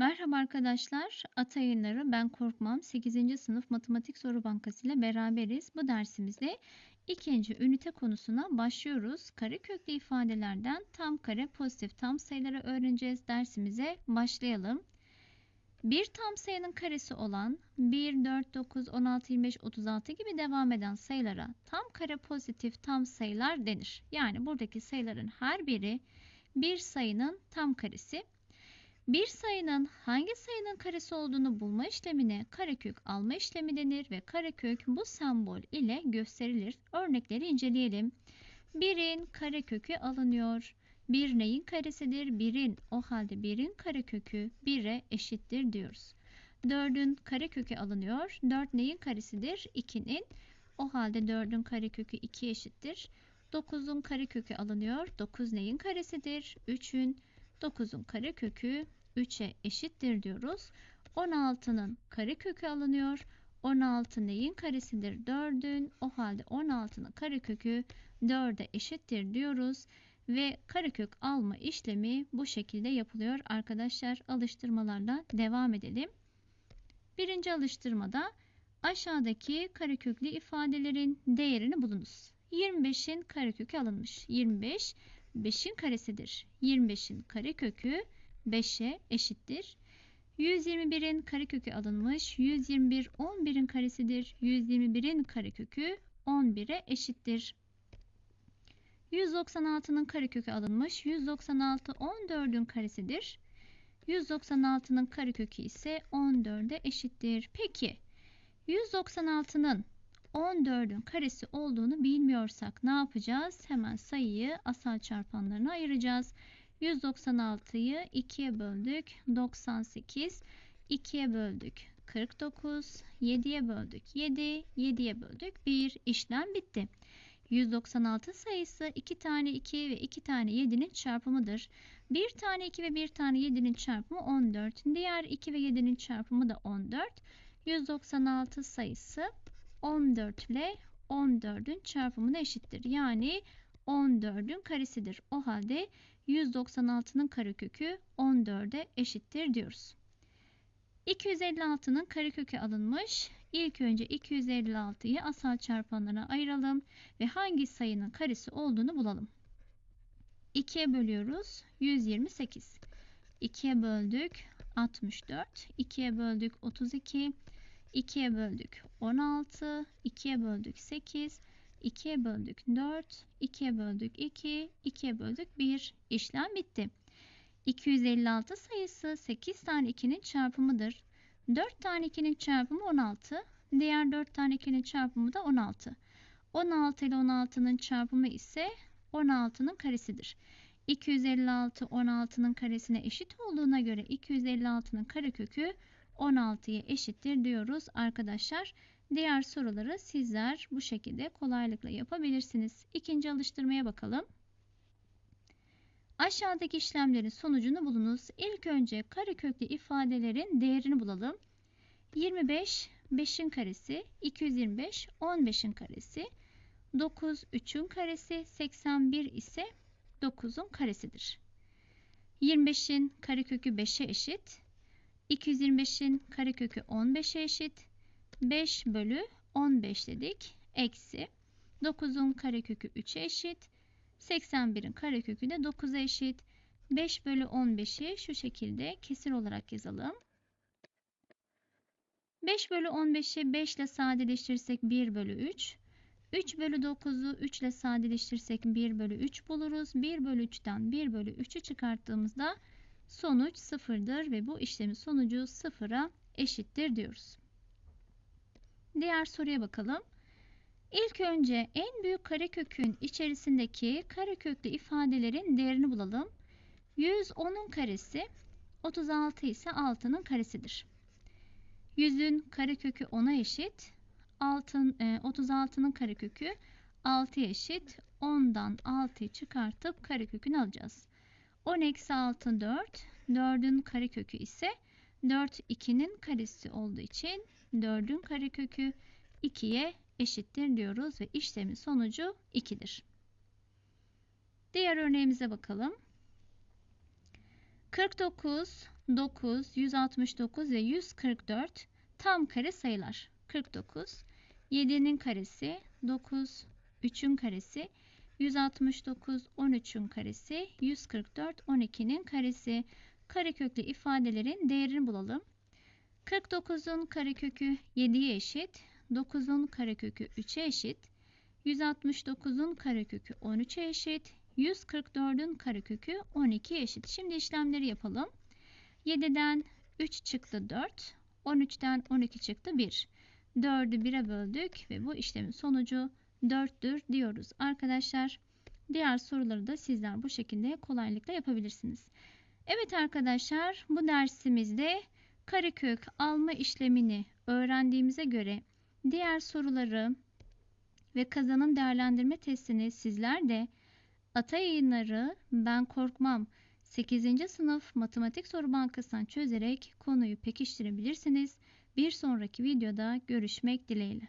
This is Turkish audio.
Merhaba arkadaşlar, Ata Yayınları Ben Korkmam 8. sınıf matematik soru bankası ile beraberiz. Bu dersimizde ikinci ünite konusuna başlıyoruz. Kareköklü ifadelerden tam kare pozitif tam sayıları öğreneceğiz. Dersimize başlayalım. Bir tam sayının karesi olan 1, 4, 9, 16, 25, 36 gibi devam eden sayılara tam kare pozitif tam sayılar denir. Yani buradaki sayıların her biri bir sayının tam karesi. Bir sayının hangi sayının karesi olduğunu bulma işlemine karekök alma işlemi denir ve karekök bu sembol ile gösterilir. Örnekleri inceleyelim. Birin karekökü alınıyor. Bir neyin karesidir? Birin. O halde birin karekökü 1'e eşittir diyoruz. 4'ün karekökü alınıyor. 4 neyin karesidir? 2'nin. O halde 4'ün karekökü 2 eşittir. 9'un karekökü alınıyor. 9 neyin karesidir? 3'ün. 9'un karekökü 3'e eşittir diyoruz. 16'nın karekökü alınıyor. 16 neyin karesidir? 4'ün. O halde 16'nın karekökü 4'e eşittir diyoruz. Ve karekök alma işlemi bu şekilde yapılıyor arkadaşlar. Alıştırmalarla devam edelim. Birinci alıştırmada aşağıdaki kareköklü ifadelerin değerini bulunuz. 25'in karekökü alınmış. 25 5'in karesidir. 25'in karekökü 5'e eşittir. 121'in karekökü alınmış. 121 11'in karesidir. 121'in karekökü 11'e eşittir. 196'nın karekökü alınmış. 196 14'ün karesidir. 196'nın karekökü ise 14'e eşittir. Peki 196'nın 14'ün karesi olduğunu bilmiyorsak ne yapacağız? Hemen sayıyı asal çarpanlarına ayıracağız. 196'yı 2'ye böldük. 98. 2'ye böldük. 49. 7'ye böldük. 7. 7'ye böldük. 1. işlem bitti. 196 sayısı 2 tane 2 ve 2 tane 7'nin çarpımıdır. 1 tane 2 ve 1 tane 7'nin çarpımı 14. Diğer 2 ve 7'nin çarpımı da 14. 196 sayısı 14 ile 14'ün çarpımına eşittir. Yani 14'ün karesidir. O halde 196'nın karekökü 14'e eşittir diyoruz. 256'nın karekökü alınmış. İlk önce 256'yı asal çarpanlara ayıralım ve hangi sayının karesi olduğunu bulalım. 2'ye bölüyoruz. 128. 2'ye böldük. 64. 2'ye böldük. 32. 2'ye böldük 16, 2'ye böldük 8, 2'ye böldük 4, 2'ye böldük 2, 2'ye böldük 1. İşlem bitti. 256 sayısı 8 tane 2'nin çarpımıdır. 4 tane 2'nin çarpımı 16. Diğer 4 tane 2'nin çarpımı da 16. 16 ile 16'nın çarpımı ise 16'nın karesidir. 256 16'nın karesine eşit olduğuna göre 256'nın karekökü 16'ya eşittir diyoruz arkadaşlar. Diğer soruları sizler bu şekilde kolaylıkla yapabilirsiniz. İkinci alıştırmaya bakalım. Aşağıdaki işlemlerin sonucunu bulunuz. İlk önce kareköklü ifadelerin değerini bulalım. 25 5'in karesi, 225 15'in karesi, 9 3'ün karesi, 81 ise 9'un karesidir. 25'in karekökü 5'e eşit, 225'in karekökü 15'e eşit. 5 bölü 15 dedik. Eksi. 9'un karekökü 3'e eşit. 81'in karekökü de 9'a eşit. 5 bölü 15'i şu şekilde kesir olarak yazalım. 5 bölü 15'i 5 ile sadeleştirirsek 1 bölü 3. 3 bölü 9'u 3 ile sadeleştirirsek 1 bölü 3 buluruz. 1 bölü 3'ten 1 bölü 3'ü çıkarttığımızda sonuç sıfırdır ve bu işlemin sonucu sıfıra eşittir diyoruz. Diğer soruya bakalım. İlk önce en büyük karekökün içerisindeki kareköklü ifadelerin değerini bulalım. 110'un karesi 36 ise 6'nın karesidir. 100'ün karekökü 10'a eşit. 36'nın e, karekökü 6'ya eşit. 10'dan 6'yı çıkartıp karekökünü alacağız. 10 eksi 6 4. 4'ün karekökü ise 4 2'nin karesi olduğu için 4'ün karekökü 2'ye eşittir diyoruz ve işlemin sonucu 2'dir. Diğer örneğimize bakalım. 49 9, 169 ve 144 tam kare sayılar. 49, 7'nin karesi, 9, 3'ün karesi, 169, 13'ün karesi, 144, 12'nin karesi. Kareköklü ifadelerin değerini bulalım. 49'un karekökü 7'ye eşit, 9'un karekökü 3'e eşit, 169'un karekökü 13'e eşit, 144'ün karekökü 12'ye eşit. Şimdi işlemleri yapalım. 7'den 3 çıktı 4, 13'ten 12 çıktı 1. 4'ü 1'e böldük ve bu işlemin sonucu 4'tür diyoruz arkadaşlar. Diğer soruları da sizler bu şekilde kolaylıkla yapabilirsiniz. Evet arkadaşlar bu dersimizde karekök alma işlemini öğrendiğimize göre diğer soruları ve kazanım değerlendirme testini sizler de Ata Yayınları Ben Korkmam 8. sınıf matematik soru bankasından çözerek konuyu pekiştirebilirsiniz. Bir sonraki videoda görüşmek dileğiyle.